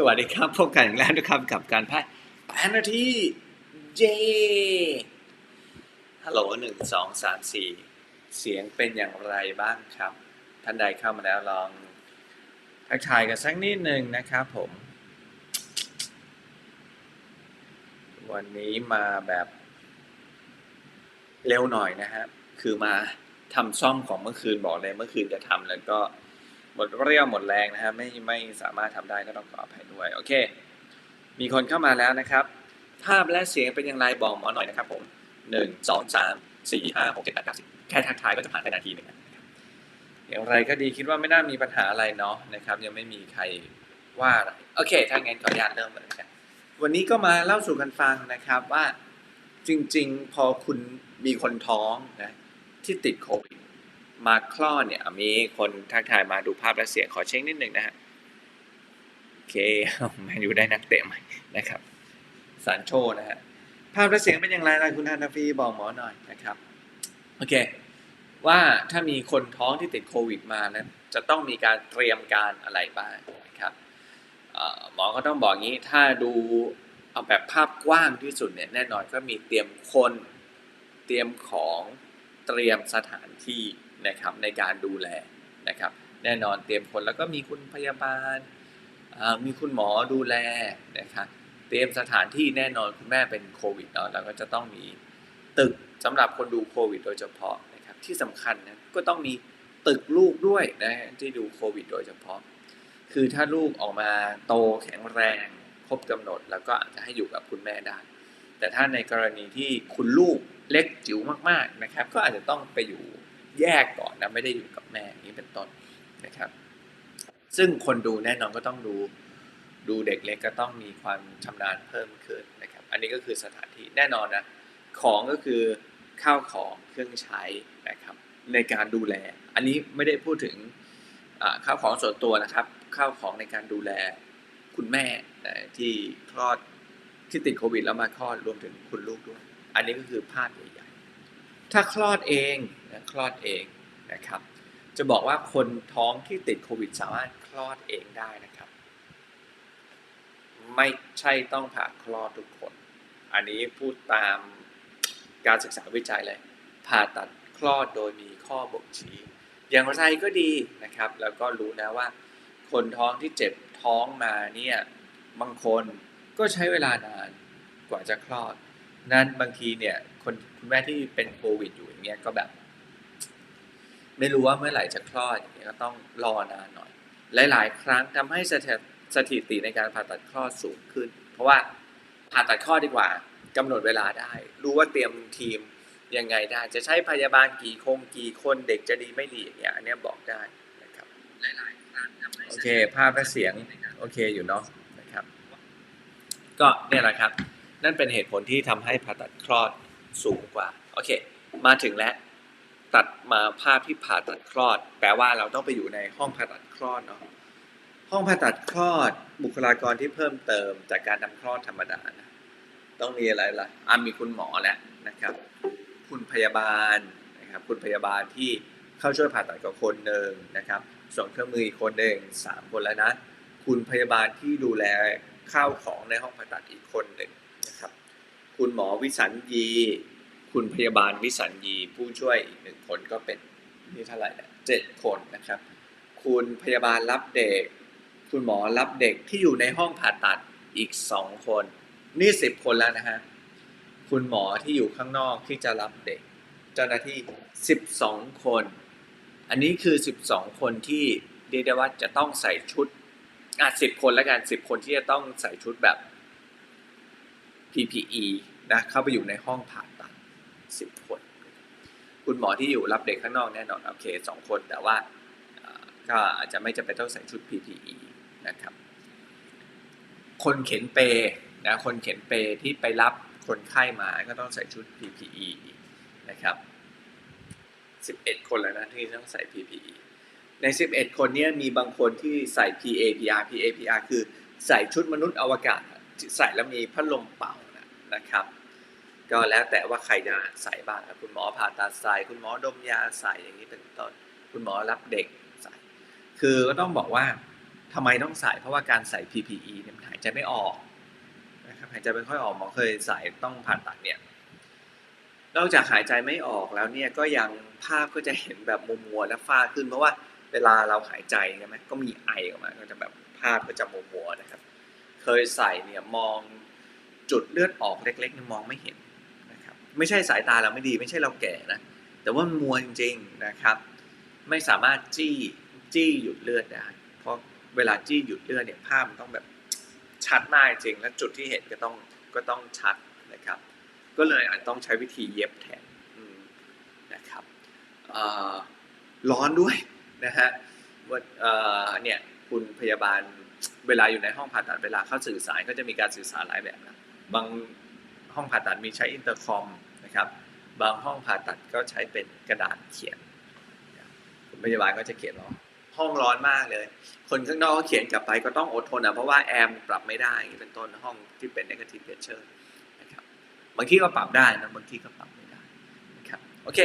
สวัสดีครับพบกันอีกแล้วนะครับกับการพายแปดนาทีเย้ฮัลโหลหนึ่งสองสามสี่เสียงเป็นอย่างไรบ้างครับ ท่านใดเข้ามาแล้วลองทักทายกันสักนิดหนึ่งนะครับผม วันนี้มาแบบเร็วหน่อยนะครับคือมาทำซ่อมของเมื่อคืนบอกเลยเมื่อคืนจะทำแล้วก็ หมดเรี่ยวหมดแรงนะครับไม่ไม่สามารถทำได้ก็ต้องขออภัยด้วยโอเค มีคนเข้ามาแล้วนะครับ ภาพและเสียงเป็นอย่างไรบอกหมอหน่อยนะครับผมหนึ่งสองสามสี่ห้าหกเจ็ดแปดเก้าสิบแค่ทักทายก็จะผ่านไปนาทีหนึ่งอย่างไรก็ดีคิดว่าไม่น่ามีปัญหาอะไรเนาะนะครับ ยังไม่มีใครว่าอะไรโอเค ถ้างั้นขออนุญาตเริ่มเลยนะครับวันนี้ก็มาเล่าสู่กันฟังนะครับว่าจริง ๆ พอคุณมีคนท้องนะที่ติดโควิด มาคลอดเนี่ยมีคนทักทายมาดูภาพและเสียงขอเช็คนิดหนึ่งนะฮะโอเคแมนยูได้นักเตะใหม่นะครับสารโชนะฮะภาพและเสียงเป็นอย่างไรล่ะคุณธนาฟีบอกหมอหน่อยนะครับโอเคว่าถ้ามีคนท้องที่ติดโควิดมานั้นจะต้องมีการเตรียมการอะไรบ้างนะครับหมอก็ต้องบอกงี้ถ้าดูเอาแบบภาพกว้างที่สุดเนี่ยแน่นอนก็มีเตรียมคนเตรียมของเตรียมสถานที่ นะครับในการดูแลนะครับ แน่นอนเตรียมคนแล้วก็มีคุณพยาบาลมีคุณหมอดูแลนะครับเตรียมสถานที่แน่นอนคุณแม่เป็นโควิดเนาะแล้วก็จะต้องมีตึกสำหรับคนดูโควิด โดยเฉพาะนะครับที่สำคัญนะก็ต้องมีตึกลูกด้วยนะที่ดูโควิด โดยเฉพาะ คือถ้าลูกออกมาโตแข็งแรงครบกำหนด แล้วก็อาจจะให้อยู่กับคุณแม่ได้ แต่ถ้าในกรณีที่คุณลูกเล็กจิ๋วมากๆนะครับ ก็อาจจะต้องไปอยู่ แยกก่อนนะไม่ได้อยู่กับแม่อย่างนี้เป็นต้นนะครับ ซึ่งคนดูแน่นอนก็ต้องดูดูเด็กเล็กก็ต้องมีความชำนาญเพิ่มขึ้นนะครับ อันนี้ก็คือสถานที่แน่นอนนะของก็คือข้าวของเครื่องใช้นะครับ ในการดูแล อันนี้ไม่ได้พูดถึงข้าวของส่วนตัวนะครับ ข้าวของในการดูแลคุณแม่ที่คลอดที่ติดโควิดแล้วมาคลอดรวมถึงคุณลูกด้วย อันนี้ก็คือภาพใหญ่ ถ้าคลอดเองนะคลอดเองนะครับ จะบอกว่าคนท้องที่ติดโควิด สามารถคลอดเองได้นะครับ ไม่ใช่ต้องผ่าคลอดทุกคน อันนี้พูดตามการศึกษาวิจัยเลย ผ่าตัดคลอดโดยมีข้อบ่งชี้ อย่างไรก็ดีนะครับ แล้วก็รู้นะว่า คนท้องที่เจ็บท้องมาเนี่ยบางคนก็ใช้เวลานานกว่าจะคลอด นั้นบางทีเนี่ยคนคุณแม่ที่เป็นโควิดอยู่อย่างเงี้ยก็แบบ ไม่รู้ว่าเมื่อไหร่จะคลอดอย่างเงี้ยก็ต้องรอนานหน่อย หลาย ๆ ครั้งทำให้สถิสถิติในการผ่าตัดคลอดสูงขึ้น เพราะว่าผ่าตัดคลอดดีกว่ากำหนดเวลาได้ รู้ว่าเตรียมทีมยังไงได้ จะใช้พยาบาลกี่คงกี่คนเด็กจะดีไม่ดีอย่างเงี้ยอันเนี้ยบอกได้นะครับหลายๆครั้งทำให้โอเค ภาพและเสียงโอเคอยู่เนาะนะครับ ก็เนี่ยแหละครับ นั่นเป็นเหตุผลที่ทำให้ผ่าตัดคลอดสูงกว่า โอเค มาถึงแล้ว ตัดมาภาพที่ผ่าตัดคลอด แปลว่าเราต้องไปอยู่ในห้องผ่าตัดคลอดเนาะ ห้องผ่าตัดคลอด บุคลากรที่เพิ่มเติมจากการทำคลอดธรรมดานะต้องมีอะไรล่ะอะมีคุณหมอแล้วนะครับ คุณพยาบาลนะครับ คุณพยาบาลที่เข้าช่วยผ่าตัดกับคนหนึ่งนะครับส่งเครื่องมืออีกคนหนึ่งสามคนแล้วนะ คุณพยาบาลที่ดูแลข้าวของในห้องผ่าตัดอีกคนหนึ่ง นะครับ คุณหมอวิสัญญี คุณพยาบาลวิสัญญี ผู้ช่วยอีกหนึ่งคนก็เป็นนี่เท่าไหร่เนี่ยเจ็ดคนนะครับ คุณพยาบาลรับเด็ก คุณหมอรับเด็กที่อยู่ในห้องผ่าตัดอีกสองคน นี่สิบคนแล้วนะฮะ คุณหมอที่อยู่ข้างนอกที่จะรับเด็ก เจ้าหน้าที่สิบสองคน อันนี้คือสิบสองคนที่เรียกได้ว่าจะต้องใส่ชุดอะสิบคนแล้วกันสิบคนที่จะต้องใส่ชุดแบบ PPE นะเข้าไปอยู่ในห้องผ่าตัดสิบคน คุณหมอที่อยู่รับเด็กข้างนอกแน่นอนโอเคสองคนแต่ว่าก็อาจจะไม่จำเป็นต้องใส่ชุด PPE นะครับ คนเข็นเปนะคนเข็นเปที่ไปรับคนไข้มาก็ต้องใส่ชุด PPE นะครับ11 คนแล้วนะที่ต้องใส่ PPE ใน 11 คนนี้มีบางคนที่ใส่ PAPR PAPR คือใส่ชุดมนุษย์อวกาศ ใส่แล้วมีพัดลมเป่า นะครับ ก็แล้วแต่ว่าใครจะใส่บ้างนะคุณหมอผ่าตัดใส่คุณหมอดมยาใส่อย่างนี้เป็นต้น คุณหมอรับเด็กใส่ คือก็ต้องบอกว่าทำไมต้องใส่เพราะว่าการใส่ PPE เนี่ยมันหายใจไม่ออกนะครับหายใจไม่ค่อยออกหมอเคยใส่ต้องผ่าตัดเนี่ยนอกจากหายใจไม่ออกแล้วเนี่ยก็ยังภาพก็จะเห็นแบบมัวมัวๆและฟ้าขึ้น เพราะว่าเวลาเราหายใจใช่ไหมก็มีไอออกมาก็จะแบบภาพก็จะมัวมัวๆนะครับ เคยใส่เนี่ยมอง จุดเลือดออกเล็กๆนี่มองไม่เห็นนะครับไม่ใช่สายตาเราไม่ดี ไม่ใช่เราแก่นะแต่ว่ามันมัวจริงๆนะครับ ไม่สามารถจี้จี้หยุดเลือดได้เพราะเวลาจี้หยุดเลือดเนี่ยภาพมันต้องแบบชัดมากจริง และจุดที่เห็นก็ต้องก็ต้องชัดนะครับ ก็เลยอาจต้องใช้วิธีเย็บแทนนะครับร้อนด้วยนะฮะว่าเอ่อเนี่ยคุณพยาบาลเวลาอยู่ในห้องผ่าตัดเวลาเข้าสื่อสารก็จะมีการสื่อสารหลายแบบนะ บางห้องผ่าตัดมีใช้อินเตอร์คอมนะครับ บางห้องผ่าตัดก็ใช้เป็นกระดาษเขียนคุณพยาบาลก็จะเขียนว่าห้องร้อนมากเลย คนข้างนอกก็เขียนกลับไปก็ต้องอดทนนะเพราะว่าแอร์มปรับไม่ได้เป็นต้นห้องที่เป็น negative pressure นะครับบางที่ก็ปรับได้นะบางที่ก็ปรับไม่ได้นะครับโอเค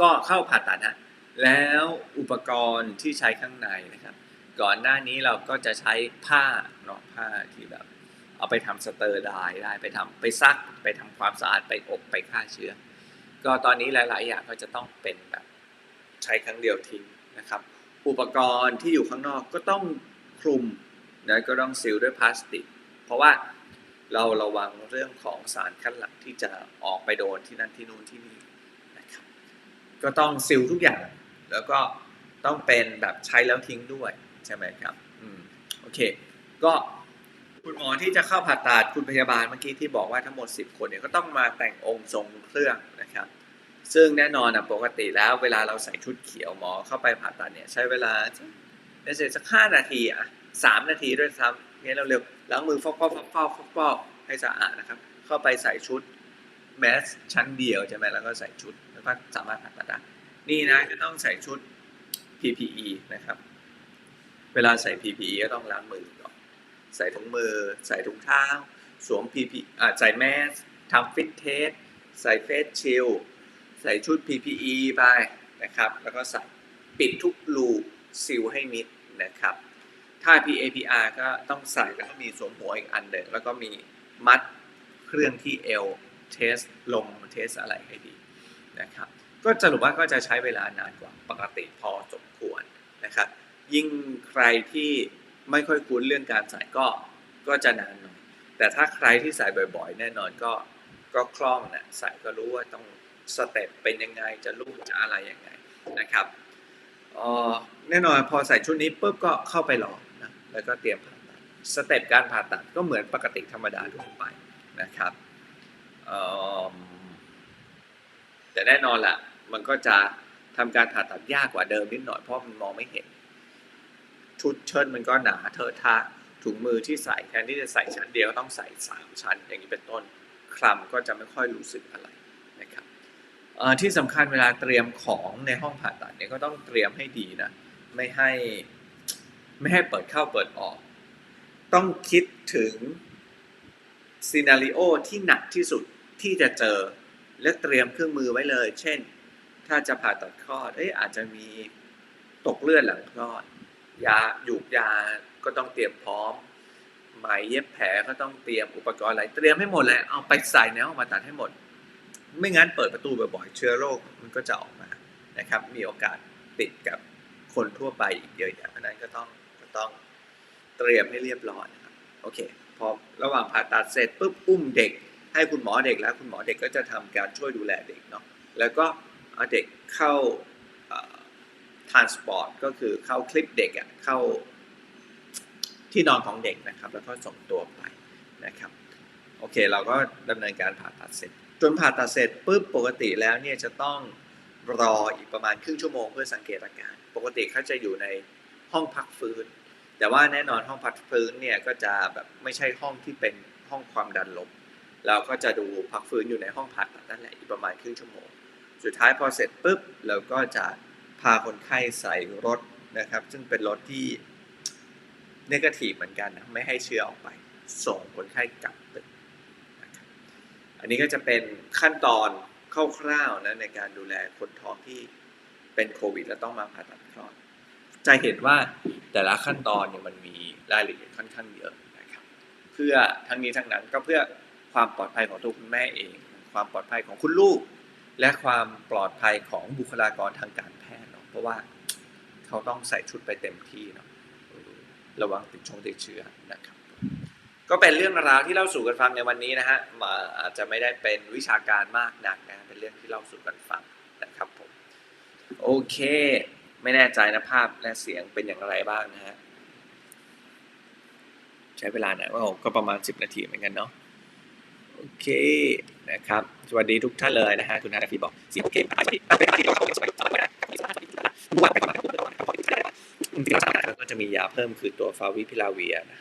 ก็เข้าผ่าตัดนะแล้วอุปกรณ์ที่ใช้ข้างในนะครับ ก่อนหน้านี้เราก็จะใช้ผ้าเนาะผ้าที่แบบ เอาไปทำสเตอร์ไดร์ได้ไปทำไปซักไปทำความสะอาดไปอบไปฆ่าเชื้อ ก็ตอนนี้หลาย ๆ อย่างก็จะต้องเป็นแบบใช้ครั้งเดียวทิ้งนะครับ อุปกรณ์ที่อยู่ข้างนอกก็ต้องคลุมนะก็ต้องซีลด้วยพลาสติก เพราะว่าเราระวังเรื่องของสารคัดหลั่งที่จะออกไปโดนที่นั่นที่นู่นที่นี่นะครับก็ต้องซีลทุกอย่าง แล้วก็ต้องเป็นแบบใช้แล้วทิ้งด้วยใช่ไหมครับอืมโอเค ก็ คุณหมอที่จะเข้าผ่าตัดคุณพยาบาลเมื่อกี้ที่บอกว่าทั้งหมด 10 คนเนี่ยก็ต้องมาแต่งองค์ทรงเครื่องนะครับ ซึ่งแน่นอนอะปกติแล้วเวลาเราใส่ชุดเขียวหมอเข้าไปผ่าตัดเนี่ยใช้เวลาเสร็จสักห้านาทีอะสามนาทีด้วยซ้ำงั้นเราเร็วล้างมือฟอกฟอกฟอกฟอกฟอกให้สะอาดนะครับ เข้าไปใส่ชุดแมสชั้นเดียวใช่ไหมแล้วก็ใส่ชุดแล้วก็สามารถผ่าตัดได้นี่นะก็ต้องใส่ชุด PPE นะครับ เวลาใส่ PPE ก็ต้องล้างมือ ใส่ถุงมือ ใส่ถุงเท้า สวม PPE อ่าใส่แมสทำฟิตเทส ใส่เฟสชิลใส่ชุด PPE ไปนะครับ แล้วก็ใส่ปิดทุกรูซิลให้มิดนะครับ ถ้า PAPR ก็ต้องใส่แล้วก็มีสวมหัวอีกอันหนึ่งแล้วก็มีมัดเครื่องที่เอวเทสลมเทสอะไรให้ดีนะครับ ก็สรุปว่าก็จะใช้เวลานานกว่าปกติพอสมควรนะครับ ยิ่งใครที่ ไม่ค่อยคุ้นเรื่องการใส่ก็ก็จะนานหน่อยแต่ถ้าใครที่ใส่บ่อย ๆ แน่นอนก็ก็คล่องนะใส่ก็รู้ว่าต้องสเต็ปเป็นยังไงจะลูกจะอะไรยังไงนะครับออแน่นอนพอใส่ชุดนี้ปุ๊บก็เข้าไปรอนะแล้วก็เตรียมผ่าตัดสเต็ปการผ่าตัดก็เหมือนปกติธรรมดาทั่วไปนะครับเอิ่มแต่แน่นอนละมันก็จะทำการผ่าตัดยากกว่าเดิมนิดหน่อยเพราะมันมองไม่เห็น ชุดเชิ้ตมันก็หนาเทอะทะถุงมือที่ใส่แทนที่จะใส่ชั้นเดียวก็ต้องใส่สามชั้น อย่างนี้เป็นต้นคลำก็จะไม่ค่อยรู้สึกอะไรนะครับที่สำคัญเวลาเตรียมของในห้องผ่าตัดเนี่ยก็ต้องเตรียมให้ดีนะไม่ให้ไม่ให้เปิดเข้าเปิดออก ต้องคิดถึงซีนารีโอที่หนักที่สุดที่จะเจอและเตรียมเครื่องมือไว้เลย เช่น ถ้าจะผ่าตัดคลอดเอ้ยอาจจะมีตกเลือดหลังคลอด ยาหยูกยาก็ต้องเตรียมพร้อมไหมเย็บแผลก็ต้องเตรียมอุปกรณ์อะไรเตรียมให้หมดเลยเอาไปใส่ในห้องผ่าตัดให้หมด ไม่งั้นเปิดประตูบ่อยๆเชื้อโรคมันก็จะออกมานะครับ มีโอกาสติดกับคนทั่วไปอีกเยอะแยะเพราะนั้นก็ต้องก็ต้องเตรียมให้เรียบร้อยนะครับโอเคพอระหว่างผ่าตัดเสร็จปุ๊บอุ้มเด็ก ให้คุณหมอเด็กแล้ว คุณหมอเด็กก็จะทำการช่วยดูแลเด็กเนาะแล้วก็เอาเด็กเข้า ทรานสปอร์ตก็คือเข้าคลิปเด็กอะเข้าที่นอนของเด็กนะครับ แล้วก็ส่งตัวไปนะครับโอเค เราก็ดำเนินการผ่าตัดเสร็จ จนผ่าตัดเสร็จปุ๊บปกติแล้วเนี่ยจะต้องรออีกประมาณครึ่งชั่วโมงเพื่อสังเกตอาการ ปกติเขาจะอยู่ในห้องพักฟื้น แต่ว่าแน่นอนห้องพักฟื้นเนี่ยก็จะแบบไม่ใช่ห้องที่เป็นห้องความดันลมเราก็จะดูพักฟื้นอยู่ในห้องผ่าตัดนั่นแหละอีกประมาณครึ่งชั่วโมง สุดท้ายพอเสร็จปุ๊บเราก็จะ พาคนไข้ใส่รถนะครับ ซึ่งเป็นรถที่เนกาทีฟเหมือนกันนะไม่ให้เชื้อออกไป ส่งคนไข้กลับตึกนะครับอันนี้ก็จะเป็นขั้นตอนคร่าวๆนะในการดูแลคนท้องที่เป็นโควิด แล้วต้องมาผ่าตัดคลอดจะเห็นว่าแต่ละขั้นตอนเนี่ยมันมีรายละเอียดค่อนข้างเยอะนะครับ เพื่อทั้งนี้ทั้งนั้นก็เพื่อความปลอดภัยของตัวคุณแม่เอง ความปลอดภัยของคุณลูก และความปลอดภัยของบุคลากรทางการแพ เพราะว่าเขาต้องใส่ชุดไปเต็มที่เนาะระวังติดชงติดเชื้อนะครับ ก็เป็นเรื่องราวที่เล่าสู่กันฟังในวันนี้นะฮะมาอาจจะไม่ได้เป็นวิชาการมากนักนะเป็นเรื่องที่เล่าสู่กันฟังนะครับผมโอเค ไม่แน่ใจนะภาพและเสียงเป็นอย่างไรบ้างนะฮะใช้เวลาหน่อยว่าก็ประมาณ 10 นาทีเหมือนกันเนาะโอเคนะครับ สวัสดีทุกท่านเลยนะฮะคุณนาดาฟีบอกเสียงโอเคสวัสดีเป็นที่เราสวัสดีสวัสดีนะ ทุกวันไปก่อนนะครับจริงๆแล้วก็จะมียาเพิ่มคือตัวฟาวิพิลาเวียนะ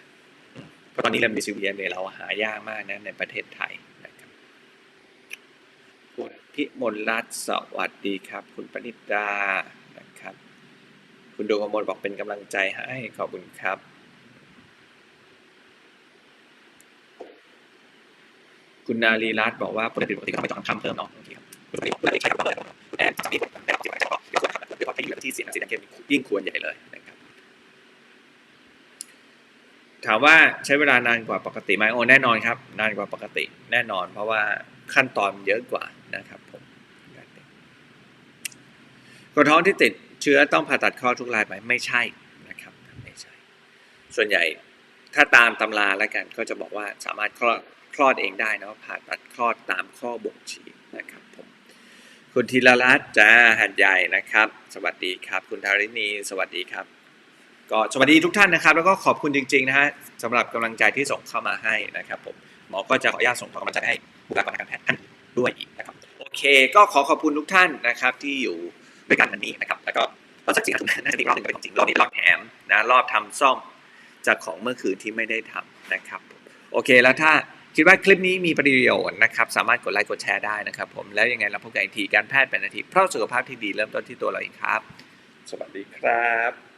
เพราะตอนนี้เรมดิซิเวียเนี่ยเราหายากมากนะในประเทศไทยนะครับคุณพิมลรัตน์สวัสดีครับ คุณปณิดานะครับ คุณดวงกมลบอกเป็นกำลังใจให้ขอบคุณครับคุณนารีรัตน์บอกว่าปกติปกติต้องไปจองคำเพิ่มเนาะโอเคครับปกติม่ได้ใช้คำเพิ่ม ที่อยู่ที่เสียงสีแดงเข้มยิ่งควรใหญ่เลยนะครับถามว่าใช้เวลานานกว่าปกติไหมโอ้แน่นอนครับ นานกว่าปกติแน่นอน เพราะว่าขั้นตอนเยอะกว่านะครับผมคนท้องที่ติดเชื้อต้องผ่าตัดคลอดทุกรายไหมไม่ใช่นะครับไม่ใช่ ส่วนใหญ่ถ้าตามตำราแล้วกันก็จะบอกว่าสามารถคลอดคลอดเองได้นะผ่าตัดคลอดตามข้อบ่งชี้ คุณธีรรัตน์จ้าหันใหญ่นะครับ สวัสดีครับ คุณธารินี สวัสดีครับ ก็สวัสดีทุกท่านนะครับ แล้วก็ขอบคุณจริงๆนะฮะสำหรับกำลังใจที่ส่งเข้ามาให้นะครับผมหมอก็จะขออนุญาตส่งต่อกำลังใจให้บุคลากรทางการแพทย์ท่านด้วยอีกนะครับโอเค ก็ขอขอบคุณทุกท่านนะครับที่อยู่ด้วยกันวันนี้นะครับ แล้วก็รอบสักสี่น่าจะมีรอบหนึ่งเป็นของจริงรอบนี้รอบแถมนะรอบทำซ่อมจากของเมื่อคืนที่ไม่ได้ทำนะครับ โอเคแล้วถ้า คิดว่าคลิปนี้มีประโยชน์นะครับ สามารถกดไลค์กดแชร์ได้นะครับผม แล้วยังไงเราพบกันอีกทีการแพทย์เป็นอาทีเพราะสุขภาพที่ดีเริ่มต้นที่ตัวเราเองครับ สวัสดีครับ